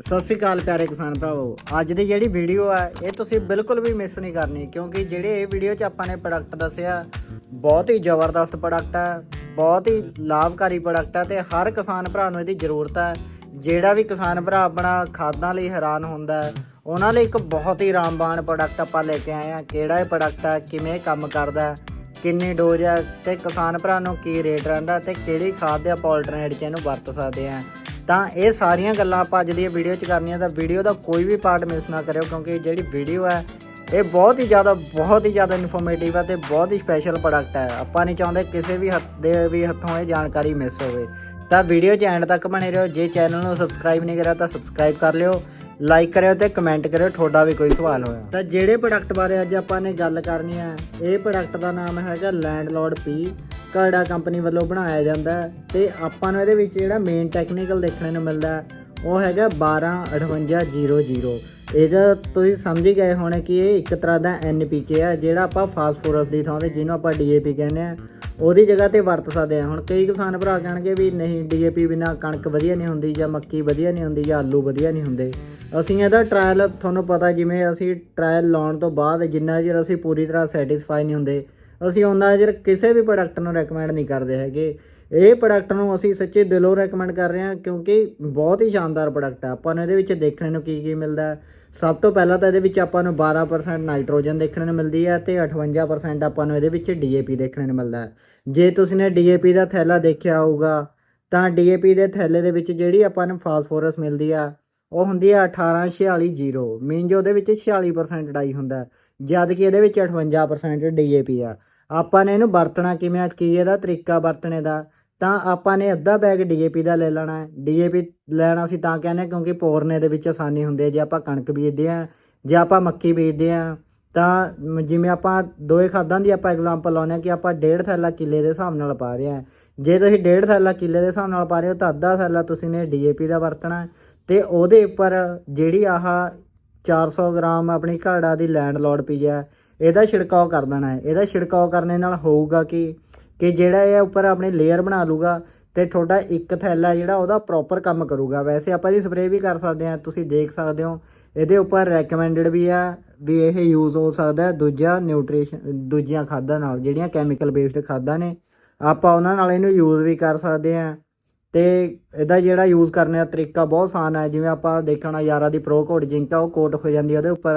ਸਤਿ ਸ਼੍ਰੀ ਅਕਾਲ ਪਿਆਰੇ ਕਿਸਾਨ ਭਰਾਵੋ। ਅੱਜ ਦੀ ਜਿਹੜੀ ਵੀਡੀਓ ਆ ਇਹ ਤੁਸੀਂ ਬਿਲਕੁਲ ਵੀ ਮਿਸ ਨਹੀਂ ਕਰਨੀ ਕਿਉਂਕਿ ਜਿਹੜੇ ਇਹ ਵੀਡੀਓ 'ਚ ਆਪਾਂ ਨੇ ਪ੍ਰੋਡਕਟ ਦੱਸਿਆ ਬਹੁਤ ਹੀ ਜ਼ਬਰਦਸਤ ਪ੍ਰੋਡਕਟ ਆ ਬਹੁਤ ਹੀ ਲਾਭਕਾਰੀ ਪ੍ਰੋਡਕਟ ਆ ਤੇ ਹਰ ਕਿਸਾਨ ਭਰਾ ਨੂੰ ਇਹਦੀ ਜ਼ਰੂਰਤ ਹੈ ਜਿਹੜਾ ਵੀ ਕਿਸਾਨ ਭਰਾ ਆਪਣਾ ਖਾਦਾਂ ਲਈ ਹੈਰਾਨ ਹੁੰਦਾ ਉਹਨਾਂ ਲਈ ਇੱਕ ਬਹੁਤ ਹੀ ਰਾਮਬਾਣ ਪ੍ਰੋਡਕਟ ਆਪਾਂ ਲੈ ਕੇ ਆਏ ਆ। ਕਿਹੜਾ ਇਹ ਪ੍ਰੋਡਕਟ ਆ ਕਿਵੇਂ ਕੰਮ ਕਰਦਾ ਹੈ, ਕਿੰਨੀ ਡੋਜ਼ ਆ ਤੇ ਕਿਸਾਨ ਭਰਾ ਨੂੰ ਕੀ ਰੇਟ ਰਹਿੰਦਾ ਤੇ ਕਿਹੜੀ ਖਾਦ ਦੇ ਆਪਾਂ ਆਲਟਰਨੇਟ ਚ ਇਹਨੂੰ ਵਰਤ ਸਕਦੇ ਆ। ਤਾਂ ਇਹ ਸਾਰੀਆਂ ਗੱਲਾਂ ਆਪਾਂ ਅੱਜ ਦੀ ਵੀਡੀਓ 'ਚ ਕਰਨੀਆਂ ਤਾਂ ਵੀਡੀਓ ਦਾ ਕੋਈ ਵੀ ਪਾਰਟ ਮਿਸ ਨਾ ਕਰਿਓ ਕਿਉਂਕਿ ਜਿਹੜੀ ਵੀਡੀਓ ਹੈ, ਇਹ ਬਹੁਤ ਹੀ ਜ਼ਿਆਦਾ, ਬਹੁਤ ਹੀ ਜ਼ਿਆਦਾ ਇਨਫੋਰਮੇਟਿਵ ਹੈ ਤੇ ਬਹੁਤ ਹੀ ਸਪੈਸ਼ਲ ਪ੍ਰੋਡਕਟ ਹੈ। ਆਪਾਂ ਨਹੀਂ ਚਾਹੁੰਦੇ ਕਿਸੇ ਵੀ ਹੱਥ ਦੇ ਵੀ ਹੱਥੋਂ ਇਹ ਜਾਣਕਾਰੀ ਮਿਸ ਹੋਵੇ। ਤਾਂ ਵੀਡੀਓ 'ਚ ਐਂਡ ਤੱਕ ਬਣੇ ਰਹੋ। ਜੇ ਚੈਨਲ ਨੂੰ ਸਬਸਕ੍ਰਾਈਬ ਨਹੀਂ ਕਰਿਆ ਤਾਂ ਸਬਸਕ੍ਰਾਈਬ ਕਰ ਲਿਓ ਲਾਈਕ ਕਰਿਓ ਤੇ ਕਮੈਂਟ ਕਰਿਓ, ਤੁਹਾਡਾ ਵੀ ਕੋਈ ਸਵਾਲ ਹੋਇਆ। ਤਾਂ ਜਿਹੜੇ ਪ੍ਰੋਡਕਟ ਬਾਰੇ ਅੱਜ ਆਪਾਂ ਨੇ ਗੱਲ ਕਰਨੀ ਹੈ, ਇਹ ਪ੍ਰੋਡਕਟ ਦਾ ਨਾਮ ਹੈਗਾ ਲੈਂਡਲੋਰਡ ਪੀ ਕਾੜਾ ਕੰਪਨੀ ਵੱਲੋਂ ਬਣਾਇਆ ਜਾਂਦਾ ਹੈ ਤੇ ਆਪਾਂ ਨੂੰ ਇਹਦੇ ਵਿੱਚ ਜਿਹੜਾ ਮੇਨ ਟੈਕਨੀਕਲ ਦੇਖਣ ਨੂੰ ਮਿਲਦਾ ਉਹ ਹੈਗਾ 125800 ਇਹਦਾ ਤੁਸੀਂ ਸਮਝ ਹੀ ਗਏ ਹੋਣੇ ਕਿ ਇਹ ਇੱਕ ਤਰ੍ਹਾਂ ਦਾ NPK ਆ, ਜਿਹੜਾ ਆਪਾਂ ਫਾਸਫੋਰਸ ਦੀ ਥਾਂ ਤੇ ਜਿਹਨੂੰ ਆਪਾਂ DAP ਕਹਿੰਦੇ ਆ, ਉਹਦੀ ਜਗ੍ਹਾ ਤੇ ਵਰਤ ਸਕਦੇ ਆ। ਹੁਣ ਕਈ ਕਿਸਾਨ ਭਰਾ ਕਹਿਣਗੇ ਵੀ ਨਹੀਂ DAP ਬਿਨਾ ਕਣਕ ਵਧੀਆ ਨਹੀਂ ਹੁੰਦੀ ਜਾਂ ਮੱਕੀ ਵਧੀਆ ਨਹੀਂ ਹੁੰਦੀ ਜਾਂ ਆਲੂ ਵਧੀਆ ਨਹੀਂ ਹੁੰਦੇ। ਅਸੀਂ ਇਹਦਾ ਟ੍ਰਾਇਲ ਤੁਹਾਨੂੰ ਪਤਾ ਜਿਵੇਂ ਅਸੀਂ ਟ੍ਰਾਇਲ ਲਾਉਣ ਤੋਂ ਬਾਅਦ ਜਿੰਨਾ ਚਿਰ ਅਸੀਂ ਪੂਰੀ ਤਰ੍ਹਾਂ ਸੈਟੀਸਫਾਈ ਨਹੀਂ ਹੁੰਦੇ ਅਸੀਂ ਉਹਨਾਂ ਜੇ ਕਿਸੇ ਵੀ ਪ੍ਰੋਡਕਟ ਨੂੰ ਰეკਮੈਂਡ ਨਹੀਂ ਕਰਦੇ ਹੈਗੇ। ਇਹ ਪ੍ਰੋਡਕਟ ਨੂੰ ਅਸੀਂ ਸੱਚੇ ਦਿਲੋਂ ਰეკਮੈਂਡ ਕਰ ਰਹੇ ਹਾਂ ਕਿਉਂਕਿ ਬਹੁਤ ਹੀ ਸ਼ਾਨਦਾਰ ਪ੍ਰੋਡਕਟ ਆ। ਆਪਾਂ ਨੂੰ ਇਹਦੇ ਵਿੱਚ ਦੇਖਣ ਨੂੰ ਕੀ ਕੀ ਮਿਲਦਾ ਸਭ ਤੋਂ ਪਹਿਲਾਂ ਤਾਂ ਇਹਦੇ ਵਿੱਚ ਆਪਾਂ ਨੂੰ 12% ਨਾਈਟ੍ਰੋਜਨ ਦੇਖਣ ਨੂੰ ਮਿਲਦੀ ਹੈ ਤੇ 58% ਆਪਾਂ ਨੂੰ ਇਹਦੇ ਵਿੱਚ ਡੀਏਪੀ ਦੇਖਣ ਨੂੰ ਮਿਲਦਾ ਹੈ। ਜੇ ਤੁਸੀਂ ਨੇ ਡੀਏਪੀ ਦਾ ਥੈਲਾ ਦੇਖਿਆ ਹੋਊਗਾ, ਤਾਂ ਡੀਏਪੀ ਦੇ ਥੈਲੇ ਦੇ ਵਿੱਚ ਜਿਹੜੀ ਆਪਾਂ ਨੂੰ ਫਾਸਫੋਰਸ ਮਿਲਦੀ ਆ, ਉਹ ਹੁੰਦੀ ਆ 18460 ਮੀਨ ਮੀਨਜ਼ ਉਹਦੇ ਵਿੱਚ 46% ਡਾਈ ਹੁੰਦਾ ਜਦ ਕਿ ਇਹਦੇ ਵਿੱਚ 58% ਡੀਏਪੀ ਆ। ਆਪਾਂ ਨੇ ਇਹਨੂੰ ਵਰਤਣਾ ਕਿਵੇਂ ਆ? ਕੀ ਇਹਦਾ ਤਰੀਕਾ ਵਰਤਣੇ ਦਾ? ਤਾਂ ਆਪਾਂ ਨੇ ਅੱਧਾ ਬੈਗ DAP ਦਾ ਲੈ ਲੈਣਾ ਹੈ। DAP ਲੈਣਾ ਸੀ ਤਾਂ ਕਹਿੰਦੇ ਹਾਂ ਕਿਉਂਕਿ ਪੋਰਨੇ ਦੇ ਵਿੱਚ ਆਸਾਨੀ ਹੁੰਦੀ ਹੈ। ਜੇ ਆਪਾਂ ਕਣਕ ਬੀਜਦੇ ਆ ਜੇ ਆਪਾਂ ਮੱਕੀ ਬੀਜਦੇ ਆ ਤਾਂ ਜਿਵੇਂ ਆਪਾਂ ਦੋਏ ਖਾਦਾਂ ਦੀ ਆਪਾਂ ਐਗਜ਼ਾਮਪਲ ਲਾਉਂਦੇ ਆ ਕਿ ਆਪਾਂ ਡੇਢ ਥੈਲਾ ਕਿੱਲੇ ਦੇ ਹਿਸਾਬ ਨਾਲ ਪਾ ਰਹੇ ਆ ਜੇ ਤੁਸੀਂ ਡੇਢ ਥੈਲਾ ਕਿੱਲੇ ਦੇ ਹਿਸਾਬ ਨਾਲ ਪਾ ਰਹੇ ਹੋ, ਤਾਂ ਅੱਧਾ ਥੈਲਾ ਤੁਸੀਂ ਨੇ DAP ਦਾ ਵਰਤਣਾ ਹੈ। ਤੇ ਉਹਦੇ ਉੱਪਰ ਜਿਹੜੀ ਆਹ 400 ਗ੍ਰਾਮ ਆਪਣੀ ਘਾੜਾ ਦੀ ਲੈਂਡ ਲੋਡ ਪਈ ਹੈ ਇਹਦਾ ਛਿੜਕਾਅ ਕਰ ਦੇਣਾ ਹੈ। ਇਹਦਾ ਛਿੜਕਾਅ ਕਰਨੇ ਨਾਲ ਹੋਊਗਾ ਕਿ? ਕਿ ਜਿਹੜਾ ਇਹ ਉੱਪਰ ਆਪਣੇ ਲੇਅਰ ਬਣਾ ਲੂਗਾ ਤੇ ਤੁਹਾਡਾ ਇੱਕ ਥੈਲਾ ਜਿਹੜਾ ਉਹਦਾ ਪ੍ਰੋਪਰ ਕੰਮ ਕਰੂਗਾ। ਵੈਸੇ ਆਪਾਂ ਦੀ ਸਪਰੇਅ ਵੀ ਕਰ ਸਕਦੇ ਹਾਂ, ਤੁਸੀਂ ਦੇਖ ਸਕਦੇ ਹੋ। ਇਹਦੇ ਉੱਪਰ ਰეკਮੈਂਡਡ ਵੀ ਆ ਵੀ ਇਹ ਯੂਜ਼ ਹੋ ਸਕਦਾ ਦੂਜਾ ਨਿਊਟ੍ਰੀਸ਼ਨ ਦੂਜੀਆਂ ਖਾਦਾਂ ਨਾਲ, ਜਿਹੜੀਆਂ ਕੈਮੀਕਲ ਬੇਸਡ ਖਾਦਾਂ ਨੇ, ਆਪਾਂ ਉਹਨਾਂ ਨਾਲ ਇਹਨੂੰ ਯੂਜ਼ ਵੀ ਕਰ ਸਕਦੇ ਹਾਂ। ਤੇ ਇਹਦਾ ਜਿਹੜਾ ਯੂਜ਼ ਕਰਨ ਦਾ ਤਰੀਕਾ ਬਹੁਤ ਆਸਾਨ ਹੈ। ਜਿਵੇਂ ਆਪਾਂ ਦੇਖਣਾ, ਯਾਰਾ ਦੀ ਪ੍ਰੋ ਕੋਡ ਜਿੰਕ ਆ, ਉਹ ਕੋਟ ਹੋ ਜਾਂਦੀ ਉਹਦੇ ਉੱਪਰ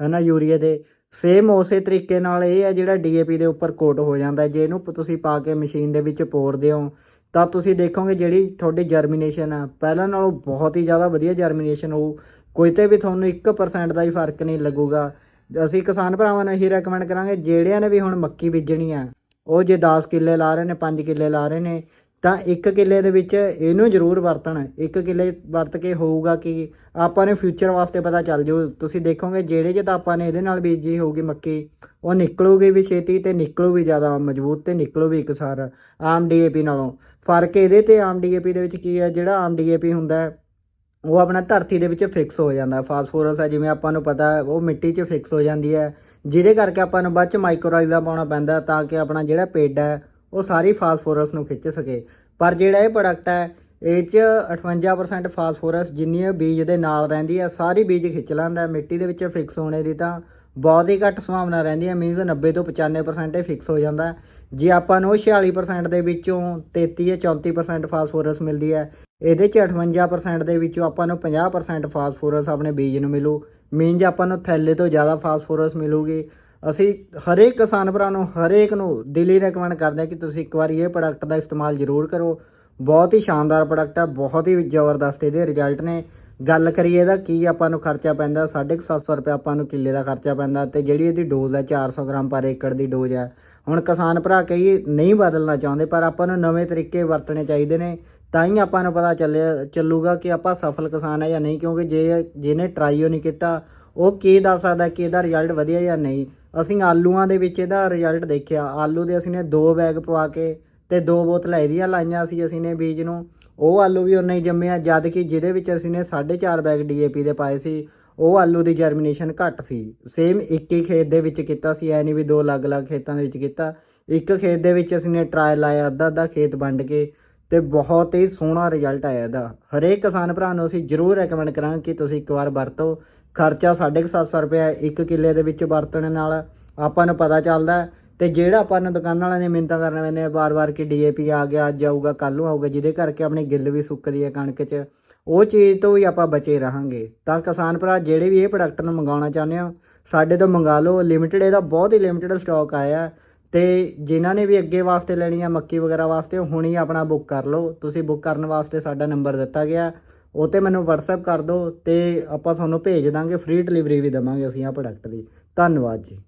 ਹੈ ਨਾ ਯੂਰੀਆ ਦੇ। ਸੇਮ ਉਸੇ ਤਰੀਕੇ ਨਾਲ ਇਹ ਹੈ ਜਿਹੜਾ ਡੀਏਪੀ ਦੇ ਉੱਪਰ ਕੋਟ ਹੋ ਜਾਂਦਾ ਜੇ ਇਹਨੂੰ ਪ- ਤੁਸੀਂ ਪਾ ਕੇ ਮਸ਼ੀਨ ਦੇ ਵਿੱਚ ਪੋਰਦੇ ਹੋ ਤਾਂ ਤੁਸੀਂ ਦੇਖੋਗੇ ਜਿਹੜੀ ਤੁਹਾਡੀ ਜਰਮੀਨੇਸ਼ਨ ਆ ਪਹਿਲਾਂ ਨਾਲੋਂ ਬਹੁਤ ਹੀ ਜ਼ਿਆਦਾ ਵਧੀਆ ਜਰਮੀਨੇਸ਼ਨ ਹੋਊ। ਕੋਈ ਤੇ ਵੀ ਤੁਹਾਨੂੰ 1% ਦਾ ਹੀ ਫ਼ਰਕ ਨਹੀਂ ਲੱਗੂਗਾ। ਅਸੀਂ ਕਿਸਾਨ ਭਰਾਵਾਂ ਨੂੰ ਇਹੀ ਰეკਮੈਂਡ ਕਰਾਂਗੇ, ਜਿਹੜਿਆਂ ਨੇ ਵੀ ਹੁਣ ਮੱਕੀ ਬੀਜਣੀ ਆ ਉਹ ਜੇ 10 ਕਿੱਲੇ ਲਾ ਰਹੇ ਨੇ 5 ਕਿੱਲੇ ਲਾ ਰਹੇ ਨੇ ਤਾਂ ਇੱਕ ਕਿੱਲੇ ਦੇ ਵਿੱਚ ਇਹਨੂੰ ਜ਼ਰੂਰ ਵਰਤਣ। ਇੱਕ ਕਿੱਲੇ ਵਰਤ ਕੇ ਹੋਊਗਾ ਕਿ ਆਪਾਂ ਨੇ ਫਿਊਚਰ ਵਾਸਤੇ ਪਤਾ ਚੱਲ ਜੂ ਤੁਸੀਂ ਦੇਖੋਗੇ, ਜਿਹੜੇ ਜੇ ਤਾਂ ਆਪਾਂ ਨੇ ਇਹਦੇ ਨਾਲ ਬੀਜੀ ਹੋਊਗੀ ਮੱਕੀ, ਉਹ ਨਿਕਲੂਗੀ ਵੀ ਛੇਤੀ ਤੇ ਨਿਕਲੂ ਵੀ ਜ਼ਿਆਦਾ ਮਜ਼ਬੂਤ ਤੇ ਨਿਕਲੂ ਵੀ ਇਕਸਾਰ ਆਮ ਡੀਏਪੀ ਨਾਲੋਂ। ਫ਼ਰਕ ਇਹਦੇ ਤੇ ਆਮ ਡੀਏਪੀ ਦੇ ਵਿੱਚ ਕੀ ਹੈ? ਜਿਹੜਾ ਆਮ ਡੀਏਪੀ ਹੁੰਦਾ ਉਹ ਆਪਣਾ ਧਰਤੀ ਦੇ ਵਿੱਚ ਫਿਕਸ ਹੋ ਜਾਂਦਾ ਫਾਸਫੋਰਸ ਹੈ, ਜਿਵੇਂ ਆਪਾਂ ਨੂੰ ਪਤਾ ਉਹ ਮਿੱਟੀ 'ਚ ਫਿਕਸ ਹੋ ਜਾਂਦੀ ਹੈ। ਜਿਹਦੇ ਕਰਕੇ ਆਪਾਂ ਨੂੰ ਬਾਅਦ 'ਚ ਮਾਈਕਰੋਰਾਈਜ਼ਾ ਪਾਉਣਾ ਪੈਂਦਾ ਤਾਂ ਕਿ ਆਪਣਾ ਜਿਹੜਾ ਪੇਡ ਹੈ ਉਹ ਸਾਰੀ ਫਾਸਫੋਰਸ ਨੂੰ ਖਿੱਚ ਸਕੇ। ਪਰ ਜਿਹੜਾ ਇਹ ਪ੍ਰੋਡਕਟ ਹੈ, ਇਹ 'ਚ 58% ਫਾਸਫੋਰਸ ਜਿੰਨੀ ਬੀਜ ਦੇ ਨਾਲ ਰਹਿੰਦੀ ਹੈ, ਸਾਰੀ ਬੀਜ ਖਿੱਚ ਲੈਂਦਾ ਮਿੱਟੀ ਦੇ ਵਿੱਚ ਫਿਕਸ ਹੋਣੇ ਦੀ ਤਾਂ ਬਹੁਤ ਹੀ ਘੱਟ ਸੰਭਾਵਨਾ ਰਹਿੰਦੀ ਹੈ। ਮੀਨਸ 90 ਤੋਂ 95% ਇਹ ਫਿਕਸ ਹੋ ਜਾਂਦਾ ਜੇ ਆਪਾਂ ਨੂੰ ਉਹ 46% ਦੇ ਵਿੱਚੋਂ 33 ਜਾਂ 34% ਫਾਸਫੋਰਸ ਮਿਲਦੀ ਹੈ, ਇਹਦੇ 'ਚ 58% ਦੇ ਵਿੱਚੋਂ ਆਪਾਂ ਨੂੰ 50% ਫਾਸਫੋਰਸ ਆਪਣੇ ਬੀਜ ਨੂੰ ਮਿਲੂ। ਮੀਨਸ ਆਪਾਂ ਨੂੰ ਥੈਲੇ ਤੋਂ ਜ਼ਿਆਦਾ ਫਾਸਫੋਰਸ ਮਿਲੂਗੀ। ਅਸੀਂ ਹਰੇਕ ਕਿਸਾਨ ਭਰਾ ਨੂੰ, ਹਰੇਕ ਨੂੰ ਦਿਲੀ ਰეკਮੈਂਡ ਕਰਦੇ ਹਾਂ ਕਿ ਤੁਸੀਂ ਇੱਕ ਵਾਰੀ ਇਹ ਪ੍ਰੋਡਕਟ ਦਾ ਇਸਤੇਮਾਲ ਜ਼ਰੂਰ ਕਰੋ। ਬਹੁਤ ਹੀ ਸ਼ਾਨਦਾਰ ਪ੍ਰੋਡਕਟ ਹੈ ਬਹੁਤ ਹੀ ਜ਼ਬਰਦਸਤ ਇਹਦੇ ਰਿਜ਼ਲਟ ਨੇ। ਗੱਲ ਕਰੀਏ ਇਹਦਾ ਕੀ ਆਪਾਂ ਨੂੰ ਖਰਚਾ ਪੈਂਦਾ 750 ਰੁਪਏ ਆਪਾਂ ਨੂੰ ਕਿੱਲੇ ਦਾ ਖਰਚਾ ਪੈਂਦਾ ਤੇ ਜਿਹੜੀ ਇਹਦੀ ਡੋਜ਼ ਹੈ 400 ਗ੍ਰਾਮ ਪਰ ਏਕੜ ਦੀ ਡੋਜ਼ ਹੈ ਹੁਣ ਕਿਸਾਨ ਭਰਾ ਕਈ ਨਹੀਂ ਬਦਲਣਾ ਚਾਹੁੰਦੇ, ਪਰ ਆਪਾਂ ਨੂੰ ਨਵੇਂ ਤਰੀਕੇ ਵਰਤਣੇ ਚਾਹੀਦੇ ਨੇ। ਤਾਂ ਹੀ ਆਪਾਂ ਨੂੰ ਪਤਾ ਚੱਲਿਆ, ਚੱਲੂਗਾ ਕਿ ਆਪਾਂ ਸਫਲ ਕਿਸਾਨ ਹੈ ਜਾਂ ਨਹੀਂ, ਕਿਉਂਕਿ ਜੇ ਜਿਹਨੇ ਟਰਾਈ ਹੋ ਨਹੀਂ ਕੀਤਾ, ਉਹ ਕੀ ਦੱਸ ਸਕਦਾ ਕਿ ਇਹਦਾ ਰਿਜ਼ਲਟ ਵਧੀਆ ਜਾਂ ਨਹੀਂ। ਅਸੀਂ ਆਲੂਆਂ ਦੇ ਵਿੱਚ ਇਹਦਾ ਰਿਜ਼ਲਟ ਦੇਖਿਆ। ਆਲੂ ਦੇ ਅਸੀਂ ਨੇ ਦੋ ਬੈਗ ਪਵਾ ਕੇ ਤੇ ਦੋ ਬੋਤਲਾਂ ਇਹਦੀਆਂ ਲਾਈਆਂ ਸੀ ਅਸੀਂ ਨੇ ਬੀਜ ਨੂੰ। ਉਹ ਆਲੂ ਵੀ ਉਨਾ ਹੀ ਜੰਮਿਆ, ਜਦ ਕਿ ਜਿਹਦੇ ਵਿੱਚ ਅਸੀਂ ਨੇ 4.5 ਬੈਗ ਡੀਏਪੀ ਦੇ ਪਾਏ ਸੀ, ਉਹ ਆਲੂ ਦੀ ਜਰਮੀਨੇਸ਼ਨ ਘੱਟ ਸੀ। ਸੇਮ ਇੱਕ ਹੀ ਖੇਤ ਦੇ ਵਿੱਚ ਕੀਤਾ ਸੀ, ਐ ਨਹੀਂ ਵੀ ਦੋ ਅਲੱਗ-ਅਲੱਗ ਖੇਤਾਂ ਦੇ ਵਿੱਚ ਕੀਤਾ। ਇੱਕ ਖੇਤ ਦੇ ਵਿੱਚ ਅਸੀਂ ਨੇ ਟਰਾਇਲ ਲਾਇਆ ਅੱਧਾ ਅੱਧਾ ਖੇਤ ਵੰਡ ਕੇ ਤੇ ਬਹੁਤ ਹੀ ਸੋਹਣਾ ਰਿਜ਼ਲਟ ਆਇਆ ਇਹਦਾ। ਹਰੇਕ ਕਿਸਾਨ ਭਰਾ ਨੂੰ ਅਸੀਂ ਜ਼ਰੂਰ ਰეკਮੈਂਡ ਕਰਾਂਗੇ ਕਿ ਤੁਸੀਂ ਇੱਕ ਵਾਰ ਵਰਤੋ। ਖਰਚਾ 750 ਰੁਪਏ ਇੱਕ ਕਿੱਲੇ ਦੇ ਵਿੱਚ ਵਰਤਣ ਨਾਲ ਆਪਾਂ ਨੂੰ ਪਤਾ ਚੱਲਦਾ ਹੈ। ਤੇ ਜਿਹੜਾ ਆਪਾਂ ਨੂੰ ਦੁਕਾਨ ਵਾਲਿਆਂ ਨੇ ਮਿੰਤਾ ਕਰਨ ਮੈਨੇ ਵਾਰ-ਵਾਰ ਕਿ ਡੀਏਪੀ ਆ ਗਿਆ, ਅੱਜ ਆਊਗਾ ਕੱਲ ਨੂੰ ਆਊਗਾ, ਜਿਹਦੇ ਕਰਕੇ ਆਪਣੀ ਗਿੱਲ ਵੀ ਸੁੱਕਦੀ ਹੈ ਕਣਕ 'ਚ, ਉਹ ਚੀਜ਼ ਤੋਂ ਵੀ ਆਪਾਂ ਬਚੇ ਰਹਾਂਗੇ। ਤਾਂ ਕਿਸਾਨ ਭਰਾ, ਜਿਹੜੇ ਵੀ ਇਹ ਪ੍ਰੋਡਕਟ ਨੂੰ ਮੰਗਾਉਣਾ ਚਾਹੁੰਦੇ ਹੋ, ਸਾਡੇ ਤੋਂ ਮੰਗਾ ਲਓ। ਲਿਮਿਟਡ ਇਹਦਾ ਬਹੁਤ ਹੀ ਲਿਮਿਟਡ ਸਟਾਕ ਆਇਆ ਹੈ। ਤੇ ਜਿਨ੍ਹਾਂ ਨੇ ਵੀ ਅੱਗੇ ਵਾਸਤੇ ਲੈਣੀ ਆ, ਮੱਕੀ ਵਗੈਰਾ ਵਾਸਤੇ, ਉਹ ਹੁਣੀ ਆਪਣਾ ਬੁੱਕ ਕਰ ਲਓ। ਤੁਸੀਂ ਬੁੱਕ ਕਰਨ ਵਾਸਤੇ ਸਾਡਾ ਨੰਬਰ ਦਿੱਤਾ ਗਿਆ। ਉਹ ਤੇ ਮੈਨੂੰ WhatsApp ਕਰ ਦਿਓ ਤੇ ਆਪਾਂ ਤੁਹਾਨੂੰ ਭੇਜ ਦਾਂਗੇ ਫ੍ਰੀ ਡਿਲੀਵਰੀ ਵੀ ਦਵਾਂਗੇ ਅਸੀਂ ਆ ਪ੍ਰੋਡਕਟ ਦੀ। ਧੰਨਵਾਦ ਜੀ।